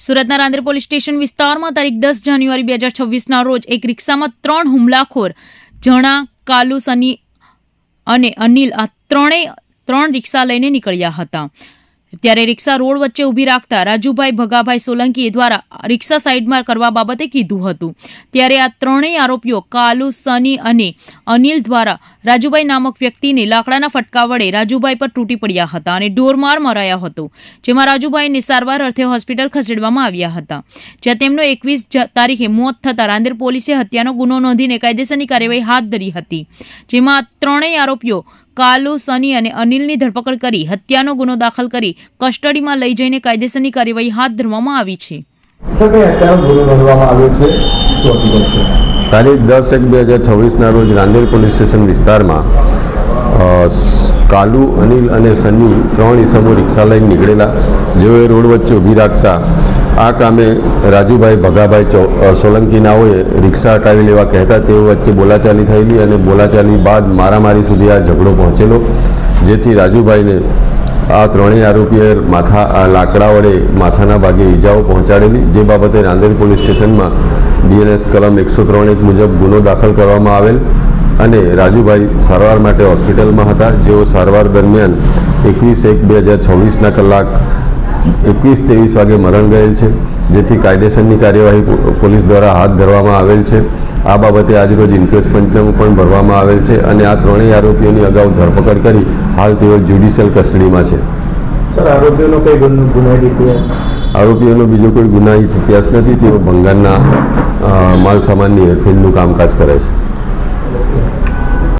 સુરતના Rander police station વિસ્તારમાં તારીખ દસ જાન્યુઆરી બે હજાર છવ્વીસના રોજ એક રિક્ષામાં ત્રણ હુમલાખોર, જણા, કાલુ, સની અને અનિલ આ ત્રણેય, ત્રણ રિક્ષા લઈને નીકળ્યા હતા. ત્યારે રિક્ષા રોડ વચ્ચે ઊભી રાખતા રાજુભાઈ ભગાભાઈ સોલંકી દ્વારા રિક્ષા સાઈડમાં કરવા બાબતે કીધું હતું. ત્યારે આ ત્રણેય આરોપીઓ કાલુ, સની અને અનિલ દ્વારા રાજુભાઈ નામક વ્યક્તિને લાકડાના ફટકા વડે રાજુભાઈ પર તૂટી પડ્યા હતા અને ઢોરમાર મરાયા હતો, જેમાં રાજુભાઈને સારવાર અર્થે હોસ્પિટલ ખસેડવામાં આવ્યા હતા. જ્યાં તેમનો એકવીસ તારીખે મોત થતાં રાંદેર પોલીસે હત્યાનો ગુનો નોંધીને કાયદેસરની કાર્યવાહી હાથ ધરી હતી, જેમાં ત્રણેય આરોપીઓ કાલુ સની અને અનિલની ધરપકડ કરી હત્યાનો ગુનો દાખલ કરી કસ્ટડીમાં લઈ જઈને કાયદેસરની કાર્યવાહી હાથ ધરવામાં આવી છે. તારીખ દસ એક બે હજાર છવ્વીસના રોજ રાંદેર પોલીસ સ્ટેશન વિસ્તારમાં કાલુ અનિલ અને સની ત્રણ ઈસમો રિક્ષા લઈને નીકળેલા જેઓએ રોડ વચ્ચે ઊભી રાખતા આ કામે રાજુભાઈ ભગાભાઈ ચૌ અ, સોલંકીનાઓએ રિક્ષા હટાવી લેવા કહેતા તેઓ વચ્ચે બોલાચાલી થયેલી અને બોલાચાલી બાદ મારામારી સુધી આ ઝઘડો પહોંચેલો જેથી રાજુભાઈને આ ત્રણેય આરોપીએ માથા લાકડા વડે માથાના ભાગે ઈજાઓ પહોંચાડેલી જે બાબતે નાંદેડ પોલીસ સ્ટેશનમાં બીએનએસ કલમ એકસો ત્રણ એક મુજબ ગુનો દાખલ કરવામાં આવેલ અને રાજુભાઈ સારવાર માટે હોસ્પિટલમાં હતા. જેઓ સારવાર દરમિયાન એકવીસ એક બે હજાર છવ્વીસના કલાક એકવીસ ત્રેવીસ વાગે મરણ ગયેલ છે જેથી કાયદેસરની કાર્યવાહી પોલીસ દ્વારા હાથ ધરવામાં આવેલ છે. આ બાબતે આજરોજ ઇન્ક્વેસ્ટ પંચનામું પણ ભરવામાં આવેલ છે અને આ ત્રણેય આરોપીઓની અગાઉ ધરપકડ કરી હાલ તેઓ જ્યુડિશિયલ કસ્ટડીમાં છે. સર આરોપીઓનો બીજો કોઈ ગુનાહિત ઇતિહાસ નથી તેઓ ભંગારના માલ સામાનની હેરફેરનું કામકાજ કરે છે.